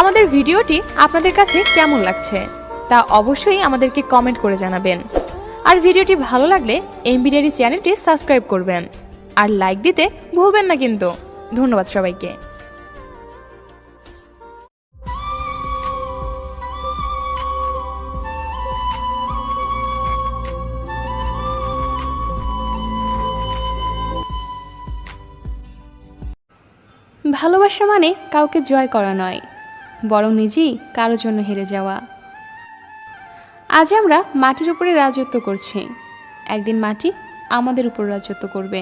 আমাদের ভিডিওটি আপনাদের কাছে কেমন লাগছে, তা অবশ্যই আমাদেরকে কমেন্ট করে জানাবেন। আর ভিডিওটি ভালো লাগলে এমবিডিআরি চ্যানেলটি সাবস্ক্রাইব করবেন। আর লাইক দিতে ভুলবেন না কিন্তু। ধন্যবাদ সবাইকে। ভালোবাসা মানে কাউকে জয় করা নয়। বরং নিজেই কারোর জন্য হেরে যাওয়া। আজ আমরা মাটির উপরে রাজত্ব করছি। একদিন মাটি আমাদের উপর রাজত্ব করবে।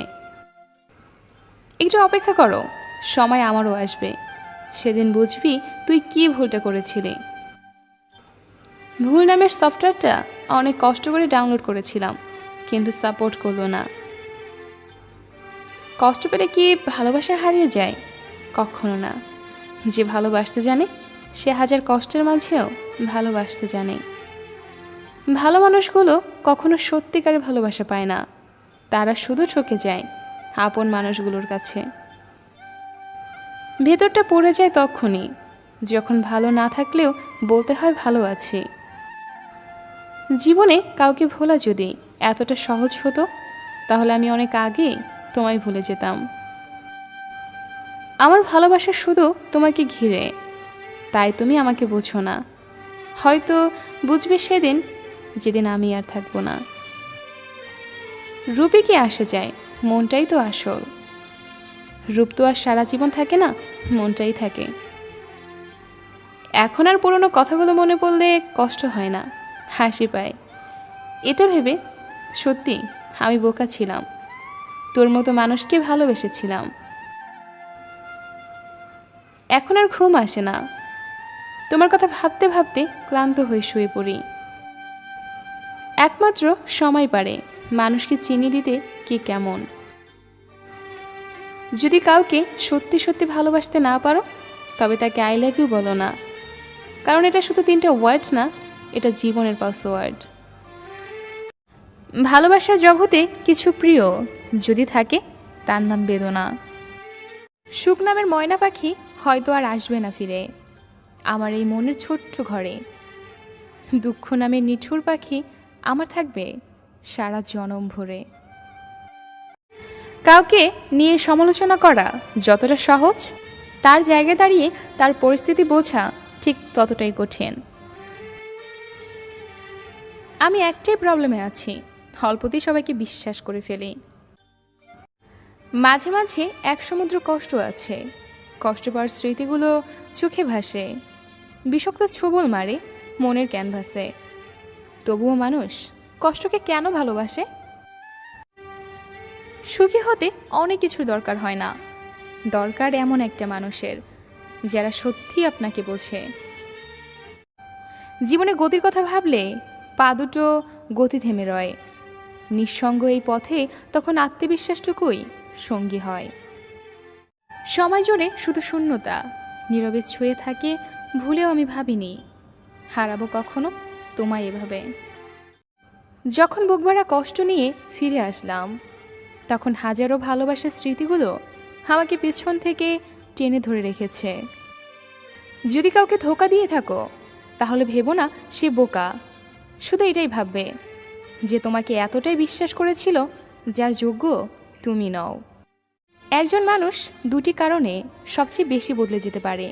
একটু অপেক্ষা করো, সময় আমারও আসবে। সেদিন বুঝবি তুই কি ভুলটা করেছিলি। ভুল নামের সফটওয়্যারটা অনেক কষ্ট করে ডাউনলোড করেছিলাম, কিন্তু সাপোর্ট করল না। কষ্ট পেলে কি ভালোবাসা হারিয়ে যায়? কখনো না। যে ভালোবাসতে জানে, সে হাজার কষ্টের মাঝেও ভালোবাসতে জানে। ভালো মানুষগুলো কখনো সত্যিকারের ভালোবাসা পায় না। তারা শুধু ঠকে যায় আপন মানুষগুলোর কাছে। ভেতরটা পড়ে যায় তখনই, যখন ভালো না থাকলেও বলতে হয় ভালো আছি। জীবনে কাউকে ভোলা যদি এতটা সহজ হতো, তাহলে আমি অনেক আগে তোমায় ভুলে যেতাম। আমার ভালোবাসা শুধু তোমাকে ঘিরে। তাই তুমি আমাকে বোঝো না। হয়তো বুঝবে সেদিন, যেদিন আমি আর থাকব না। রূপে কি আসে যায়? মনটাই তো আসল। রূপ তো আর সারা জীবন থাকে না, মনটাই থাকে। এখন আর পুরনো কথাগুলো মনে পড়লে কষ্ট হয় না, হাসি পায়। এটা ভেবে, সত্যি, আমি বোকা ছিলাম। তোর মতো মানুষকে ভালোবেসেছিলাম। এখন আর ঘুম আসে না। তোমার কথা ভাবতে ভাবতে ক্লান্ত হয়ে শুয়ে পড়ি। একমাত্র সময় পারে মানুষকে চিনি দিতে কে কেমন। যদি কাউকে সত্যি সত্যি ভালোবাসতে না পারো, তবে তাকে আই লাভ ইউ বলো না। কারণ এটা শুধু তিনটা ওয়ার্ড না, এটা জীবনের পাসওয়ার্ড ভালোবাসার জগতে কিছু প্রিয় যদি থাকে, তার নাম বেদনা। সুখ নামের ময়না পাখি হয়তো আর আসবে না ফিরে। আমার এই মনের ছোট্ট ঘরে। দুঃখ নামে নিঠুর পাখি আমার থাকবে সারা জনম ভরে। কাউকে নিয়ে সমালোচনা করা যতটা সহজ, তার জায়গায় দাঁড়িয়ে তার পরিস্থিতি বোঝা ঠিক ততটাই কঠিন। আমি একটাই প্রবলেমে আছি, অল্পতেই সবাইকে বিশ্বাস করে ফেলি। মাঝে মাঝে এক সমুদ্র কষ্ট আছে কষ্ট পাওয়ার স্মৃতিগুলো চোখে ভাসে। বিষাক্ত ছবল মারে মনের ক্যানভাসে। তবুও মানুষ কষ্টকে কেন ভালোবাসে? সুখী হতে অনেক কিছুর দরকার হয় না। দরকার এমন একটা মানুষের, যারা সত্যি আপনাকে বোঝে। জীবনে গতির কথা ভাবলে পা দুটো গতি থেমে রয়। নিঃসঙ্গ এই পথে তখন আত্মবিশ্বাসটুকুই সঙ্গী হয়। সময় জুড়ে শুধু শূন্যতা। নীরবে ছুঁয়ে থাকে, ভুলেও আমি ভাবিনি। হারাবো কখনো? তোমায় এভাবে। যখন বুকভরা কষ্ট নিয়ে ফিরে আসলাম, তখন হাজারো ভালোবাসার স্মৃতিগুলো আমাকে পিছন থেকে টেনে ধরে রেখেছে। যদি কাউকে ধোকা দিয়ে থাকো, তাহলে ভেবো না সে বোকা। শুধু এটাই ভাববে যে তোমাকে এতটাই বিশ্বাস করেছিল, যার যোগ্য তুমি নও। একজন মানুষ দুটি কারণে সবচেয়ে বেশি বদলে যেতে পারে।